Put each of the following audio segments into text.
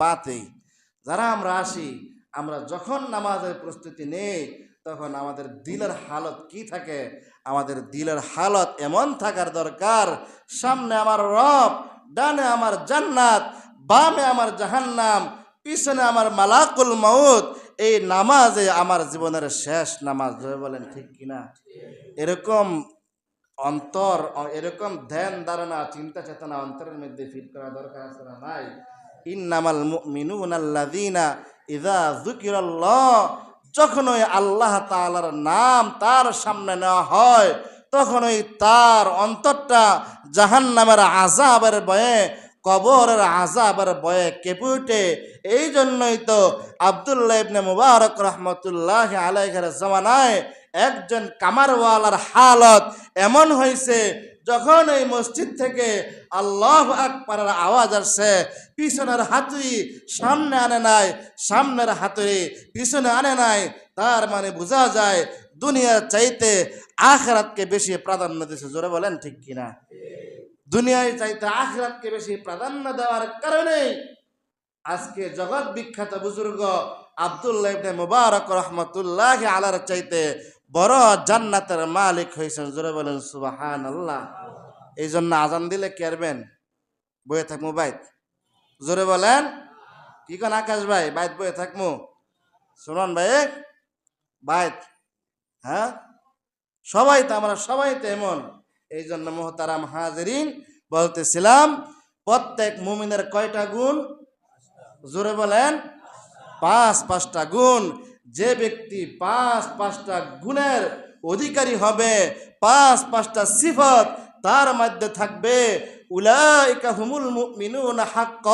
পাতেই। যারা আমরা আসি, আমরা যখন নামাজের প্রস্তুতি নেই, তখন আমাদের দিলের হালত কি থাকে? আমাদের দিলের হালত এমন থাকার দরকার, সামনে আমার রব, ডানে আমার জান্নাত, বামে আমার জাহান্নাম, পিছনে আমার মালাকুল মাউত, এই নামাজে আমার জীবনের শেষ নামাজ ধরে বলেন ঠিক কিনা? এরকম অন্তর, এরকম ধ্যান, ধারণা, চিন্তা, চেতনা অন্তরের মধ্যে ফিট করা দরকার আছে না নাই? ইন্নামাল মুমিনুন আল্লাযীনা ইযা যুকিরাল্লাহ যখন ওই আল্লাহ তালার নাম তার সামনে নেওয়া হয় তখন ওই তার অন্তরটা জাহান্নামের আযাবের বয়ে কবরের আযাবের বয়ে কেঁপে উঠে এই জন্যই তো আব্দুল্লাহ ইবনে মুবারক রহমতুল্লাহ আলাইহের জমানায় একজন কামারওয়ালার হালত এমন হয়েছে যখন এই মসজিদ থেকে আল্লাহ আকবরের আওয়াজ আসছে পিছনের হাতুড়ি সামনে আনে নাই, সামনের হাতুড়ি পিছনে আনে নাই, তার মানে বোঝা যায় দুনিয়ার চাইতে আখরাতকে বেশি প্রাধান্য দিছে জোরে বলেন ঠিক কিনা? দুনিয়ায় চাইতে আখরাতকে বেশি প্রাধান্য দেওয়ার কারণে আজকে জগৎ বিখ্যাত বুজুর্গ আব্দুল্লাহ মুবারক রহমতুল্লাহ আলার চাইতে বড় জান্নাতের মালিক হয়েছেন। জোরে বলেন সুবাহান আল্লাহ এই জন্য আজান দিলে কেরবেন বয়ে থাকব বাইত। জোরে বলেন। কি কোন আকাশ ভাই? বাইত বয়ে থাকব শুনুন ভাই, বাইত। হ্যাঁ? সবাই তো, আমরা সবাই তো এমন। এই জন্য মোহতারাম হাজরিন বলতেছিলাম, প্রত্যেক মুমিনের কয়টা গুণ? জোরে বলেন। পাঁচ, পাঁচটা গুণ। যে ব্যক্তি পাঁচ, পাঁচটা গুণের অধিকারী হবে, পাঁচ, পাঁচটা সিফত তার মধ্যে থাকবে, উলাইকা হুমুল মুমিনুনা হাক্ক।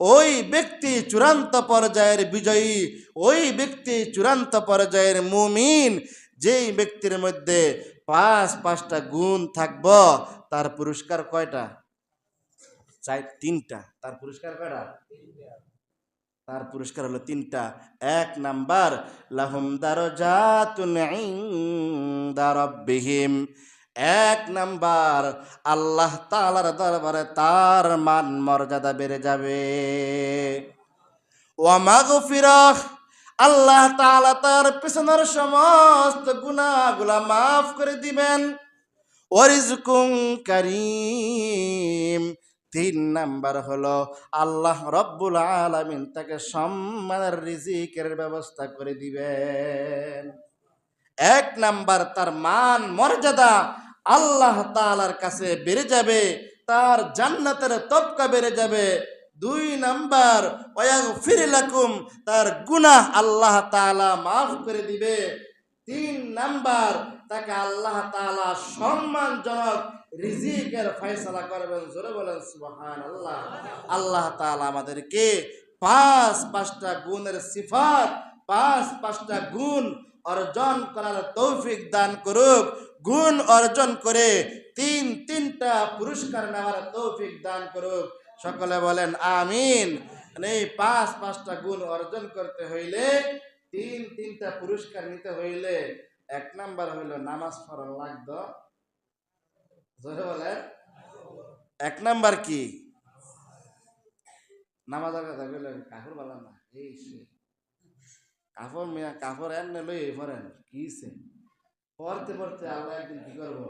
ওই ব্যক্তি চূড়ান্ত পর্যায়ের বিজয়ী, ওই ব্যক্তি চূড়ান্ত পর্যায়ের মুমিন, যেই ব্যক্তির মধ্যে পাঁচ, পাঁচটা গুণ থাকব, তার পুরস্কার কয়টা? চাই তিনটা। তার পুরস্কার কয়টা? তার পুরস্কার হলো তিনটা। এক নাম্বার, লাহুম দারজাতুন ইনদা রাব্বিহিম। এক নাম্বার, আল্লাহ তাআলার দরবারে তার মান মর্যাদা বেড়ে যাবে। ওয়া মাগফিরাহ আল্লাহ তাআলা তার পিছনের সমস্ত গুনাহগুলা মাফ করে দিবেন। ওয়ারিজকুম কারীম। তিন নাম্বার হলো, আল্লাহ রব্বুল আলামিন তাকে সম্মানের রিজিকের ব্যবস্থা করে দিবেন। এক নাম্বার তার মান মর্যাদা আল্লাহ তালার কাছে বেড়ে যাবে, তার জান্নাতের তবকা বেড়ে যাবে। দুই নাম্বার, ওয়াগফির লাকুম, তার গুনাহ আল্লাহ তাআলা মাফ করে দিবে। তিন নাম্বার, তাকে আল্লাহ তাআলা সম্মানজনক রিজিকের ফয়সলা করবেন। জোরে বলেন সুবহান আল্লাহ আল্লাহ তাআলা আমাদেরকে পাঁচ পাঁচটা গুণের সিফাত, পাঁচ পাঁচটা গুণ অর্জন করার তৌফিক দান করুক। গুণ অর্জন করে তিন তিনটা পুরস্কার নেওয়ার তৌফিক দান করুক। সকলে বলেন আমিন। এই পাঁচ, পাঁচটা গুণ অর্জন করতে হইলে, তিন তিনটা পুরস্কার নিতে হইলে এক নাম্বার হইল নামাজ পড়া লাগতো। জোরে বলেন। এক নাম্বার কি? নামাজের কথা কইলে কাপড় বালা না, এই কাপড় মিয়া কাপড় এনে লই পড়েন, কি পড়তে পড়তে আল্লাহ একদিন কি করবো